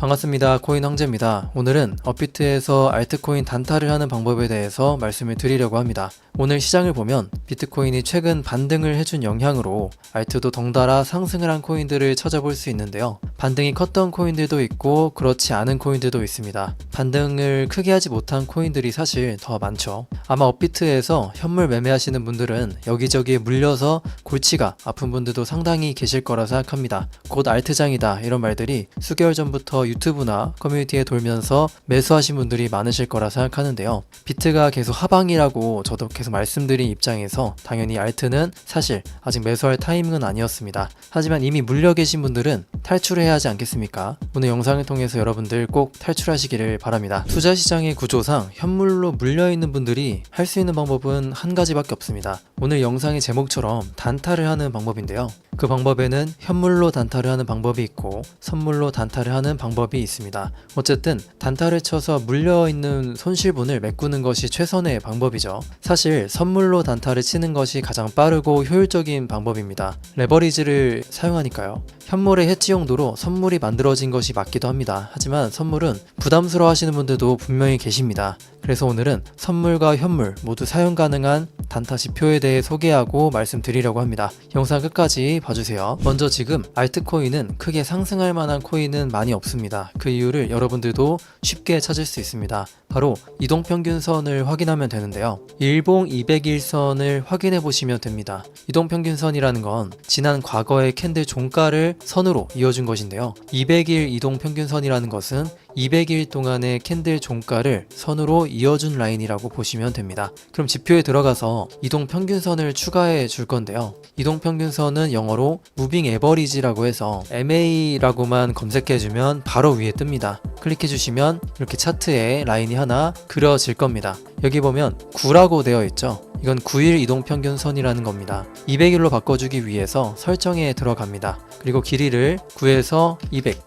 반갑습니다. 코인 황제입니다. 오늘은 업비트에서 알트코인 단타를 하는 방법에 대해서 말씀을 드리려고 합니다. 오늘 시장을 보면 비트코인이 최근 반등을 해준 영향으로 알트도 덩달아 상승을 한 코인들을 찾아볼 수 있는데요. 반등이 컸던 코인들도 있고 그렇지 않은 코인들도 있습니다. 반등을 크게 하지 못한 코인들이 사실 더 많죠. 아마 업비트에서 현물 매매하시는 분들은 여기저기에 물려서 골치가 아픈 분들도 상당히 계실 거라 생각합니다. 곧 알트장이다 이런 말들이 수개월 전부터 유튜브나 커뮤니티에 돌면서 매수하신 분들이 많으실 거라 생각하는데요. 비트가 계속 하방이라고 저도 계속 말씀드린 입장에서 당연히 알트는 사실 아직 매수할 타이밍은 아니었습니다. 하지만 이미 물려 계신 분들은 탈출해야 하지 않겠습니까? 오늘 영상을 통해서 여러분들 꼭 탈출하시기를 바랍니다. 투자 시장의 구조상 현물로 물려 있는 분들이 할 수 있는 방법은 한 가지밖에 없습니다. 오늘 영상의 제목처럼 단타를 하는 방법인데요. 그 방법에는 현물로 단타를 하는 방법이 있고 선물로 단타를 하는 방법이 있습니다. 어쨌든 단타를 쳐서 물려 있는 손실분을 메꾸는 것이 최선의 방법이죠. 사실 선물로 단타를 치는 것이 가장 빠르고 효율적인 방법입니다. 레버리지를 사용하니까요. 현물의 해치 용도로 선물이 만들어진 것이 맞기도 합니다. 하지만 선물은 부담스러워 하시는 분들도 분명히 계십니다. 그래서 오늘은 선물과 현물 모두 사용 가능한 단타 지표에 대해 소개하고 말씀드리려고 합니다. 영상 끝까지 봐주세요. 먼저 지금 알트코인은 크게 상승할 만한 코인은 많이 없습니다. 그 이유를 여러분들도 쉽게 찾을 수 있습니다. 바로 이동평균선을 확인하면 되는데요. 일봉 200일선을 확인해 보시면 됩니다. 이동평균선이라는 건 지난 과거의 캔들 종가를 선으로 이어준 것인데요. 200일 이동평균선이라는 것은 200일 동안의 캔들 종가를 선으로 이어준 라인이라고 보시면 됩니다. 그럼 지표에 들어가서 이동 평균선을 추가해 줄 건데요. 이동 평균선은 영어로 무빙 에버리지라고 해서 MA라고만 검색해 주면 바로 위에 뜹니다. 클릭해 주시면 이렇게 차트에 라인이 하나 그려질 겁니다. 여기 보면 9라고 되어 있죠. 이건 9일 이동 평균선이라는 겁니다. 200일로 바꿔주기 위해서 설정에 들어갑니다. 그리고 길이를 9에서 200,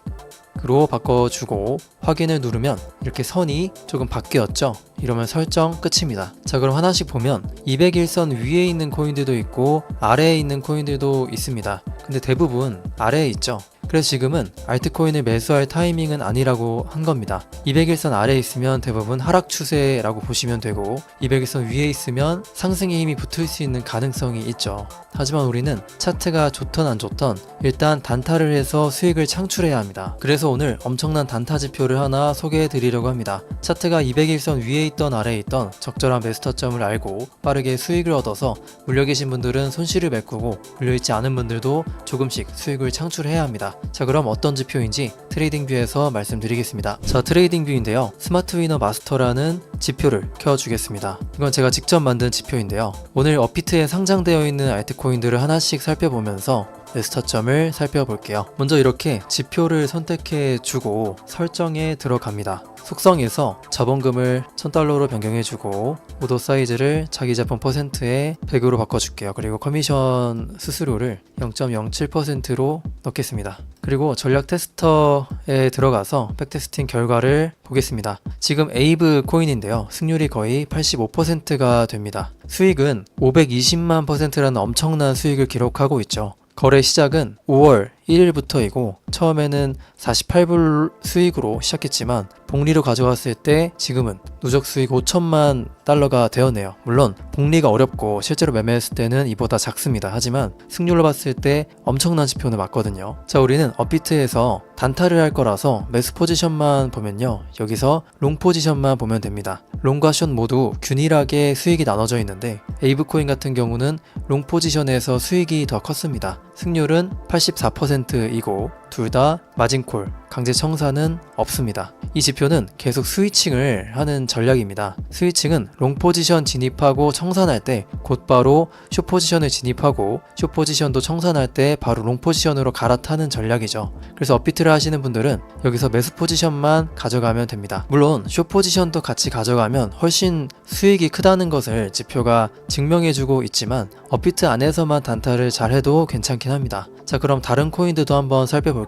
로 바꿔주고 확인을 누르면 이렇게 선이 조금 바뀌었죠? 이러면 설정 끝입니다. 자 그럼 하나씩 보면 201선 위에 있는 코인들도 있고 아래에 있는 코인들도 있습니다. 근데 대부분 아래에 있죠 그래서 지금은 알트코인을 매수할 타이밍은 아니라고 한 겁니다 201선 아래에 있으면 대부분 하락 추세라고 보시면 되고 201선 위에 있으면 상승의 힘이 붙을 수 있는 가능성이 있죠 하지만 우리는 차트가 좋던 안 좋던 일단 단타를 해서 수익을 창출해야 합니다. 그래서 오늘 엄청난 단타 지표를 하나 소개해 드리려고 합니다. 차트가 200일선 위에 있던 아래에 있던 적절한 매스터점을 알고 빠르게 수익을 얻어서 물려 계신 분들은 손실을 메꾸고 물려있지 않은 분들도 조금씩 수익을 창출해야 합니다. 자 그럼 어떤 지표인지 트레이딩 뷰에서 말씀드리겠습니다. 자 트레이딩 뷰인데요. 스마트 위너 마스터라는 지표를 켜주겠습니다. 이건 제가 직접 만든 지표인데요. 오늘 어피트에 상장되어 있는 알트코인들을 하나씩 살펴보면서 레스터점을 살펴볼게요. 먼저 이렇게 지표를 선택해 주고 설정에 들어갑니다. 속성에서 자본금을 1000달러로 변경해 주고 오더 사이즈를 자기 제품 퍼센트에 100으로 바꿔줄게요. 그리고 커미션 수수료를 0.07%로 넣겠습니다. 그리고 전략 테스터에 들어가서 백테스팅 결과를 보겠습니다. 지금 에이브 코인인데요. 승률이 거의 85%가 됩니다. 수익은 520만 퍼센트라는 엄청난 수익을 기록하고 있죠. 거래 시작은 5월 1일부터이고 처음에는 48불 수익으로 시작했지만 복리로 가져갔을 때 지금은 누적 수익 5천만 달러가 되었네요. 물론 복리가 어렵고 실제로 매매했을 때는 이보다 작습니다. 하지만 승률로 봤을 때 엄청난 지표는 맞거든요. 자, 우리는 업비트에서 단타를 할 거라서 매수 포지션만 보면요. 여기서 롱 포지션만 보면 됩니다. 롱과 숏 모두 균일하게 수익이 나눠져 있는데 에이브코인 같은 경우는 롱 포지션에서 수익이 더 컸습니다. 승률은 84% 이고 둘 다 마진콜, 강제 청산은 없습니다. 이 지표는 계속 스위칭을 하는 전략입니다. 스위칭은 롱 포지션 진입하고 청산할 때 곧바로 쇼 포지션을 진입하고 쇼 포지션도 청산할 때 바로 롱 포지션으로 갈아타는 전략이죠. 그래서 업비트를 하시는 분들은 여기서 매수 포지션만 가져가면 됩니다. 물론 쇼 포지션도 같이 가져가면 훨씬 수익이 크다는 것을 지표가 증명해주고 있지만 업비트 안에서만 단타를 잘 해도 괜찮긴 합니다. 자 그럼 다른 코인들도 한번 살펴볼게요.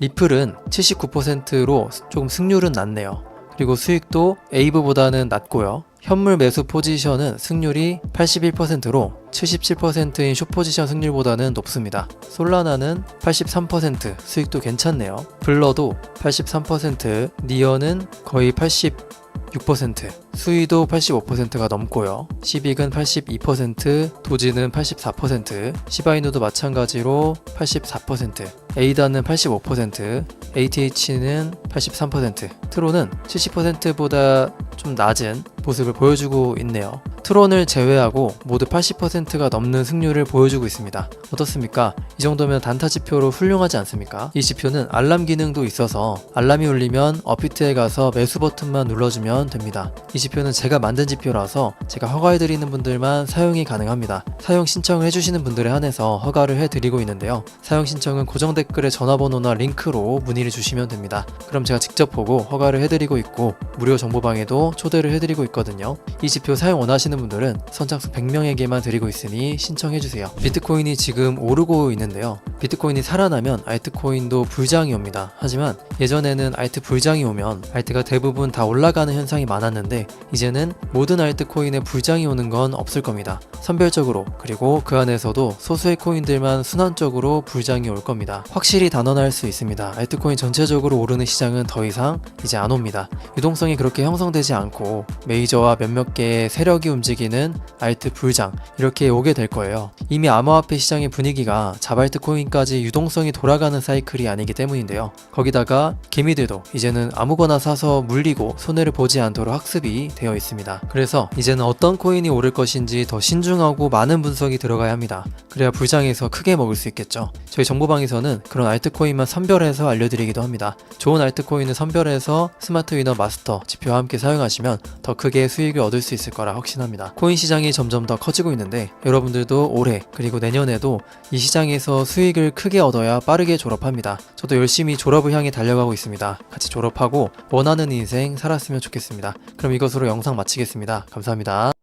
리플은 79%로 조금 승률은 낮네요. 그리고 수익도 에이브보다는 낮고요. 현물 매수 포지션은 승률이 81%로 77%인 숏 포지션 승률보다는 높습니다. 솔라나는 83% 수익도 괜찮네요. 블러도 83%, 니어는 거의 86% 수위도 85%가 넘고요. 시빅은 82%, 도지는 84%, 시바이누도 마찬가지로 84%, 에이다는 85%, ATH는 83%, 트론은 70%보다 좀 낮은 모습을 보여주고 있네요. 트론을 제외하고 모두 80%가 넘는 승률을 보여주고 있습니다. 어떻습니까? 이 정도면 단타 지표로 훌륭하지 않습니까? 이 지표는 알람 기능도 있어서 알람이 울리면 어피트에 가서 매수 버튼만 눌러주면 됩니다. 이 지표는 제가 만든 지표라서 제가 허가해드리는 분들만 사용이 가능합니다. 사용 신청을 해주시는 분들에 한해서 허가를 해드리고 있는데요. 사용 신청은 고정 댓글에 전화번호나 링크로 문의를 주시면 됩니다. 그럼 제가 직접 보고 허가를 해드리고 있고 무료 정보방에도 초대를 해드리고 있거든요. 이 지표 사용 원하시는 분들은 선착순 100명에게만 드리고 있으니 신청해주세요. 비트코인이 지금 오르고 있는데요. 비트코인이 살아나면 알트코인도 불장이 옵니다. 하지만 예전에는 알트 불장이 오면 알트가 대부분 다 올라가는 현상이 많았는데 이제는 모든 알트코인에 불장이 오는 건 없을 겁니다. 선별적으로 그리고 그 안에서도 소수의 코인들만 순환적으로 불장이 올 겁니다. 확실히 단언할 수 있습니다. 알트코인 전체적으로 오르는 시장은 더 이상 이제 안 옵니다. 유동성이 그렇게 형성되지 않고 메이저와 몇몇 개의 세력이 움직이는 알트 불장 이렇게 오게 될 거예요. 이미 암호화폐 시장의 분위기가 자발트 코인 까지 유동성이 돌아가는 사이클이 아니기 때문인데요. 거기다가 개미들도 이제는 아무거나 사서 물리고 손해를 보지 않도록 학습이 되어 있습니다. 그래서 이제는 어떤 코인이 오를 것인지 더 신중하고 많은 분석이 들어가야 합니다. 그래야 불장에서 크게 먹을 수 있겠죠. 저희 정보방에서는 그런 알트코인만 선별해서 알려드리기도 합니다. 좋은 알트코인을 선별해서 스마트 위너 마스터 지표와 함께 사용하시면 더 크게 수익을 얻을 수 있을 거라 확신합니다. 코인 시장이 점점 더 커지고 있는데 여러분들도 올해 그리고 내년에도 이 시장에서 수익 을 크게 얻어야 빠르게 졸업합니다. 저도 열심히 졸업을 향해 달려가고 있습니다. 같이 졸업하고 원하는 인생 살았으면 좋겠습니다. 그럼 이것으로 영상 마치겠습니다. 감사합니다.